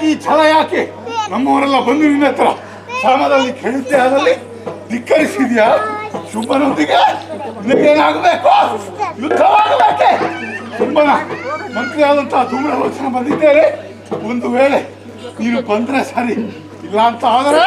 ನಿನಗೆ ಈ ಛಲ ಯಾಕೆ? ನಮ್ಮವರೆಲ್ಲ ಬಂದು ನಿನ್ನ ಹತ್ರ ಸಾಮದಲ್ಲಿ ಕೆಡುತ್ತೆ ಅದರಲ್ಲಿ. ಧಿಕ್ಕರಿಸಿದ್ಯಾ? ಶುಭನೊಂದಿಗೆ? ಏನಾಗಬೇಕು ಯುದ್ಧವಾಗಬೇಕೆ? ಶುಂಭನ. ಮಂತ್ರಿ ಆದಂತಹ ಧೂಮ್ರಲೋಚನ ಬಂದಿದ್ದೇನೆ. ಒಂದು ವೇಳೆ ನೀನು ಬಂದ್ರೆ ಸರಿ. ಇಲ್ಲ ಅಂತ ಆದರೆ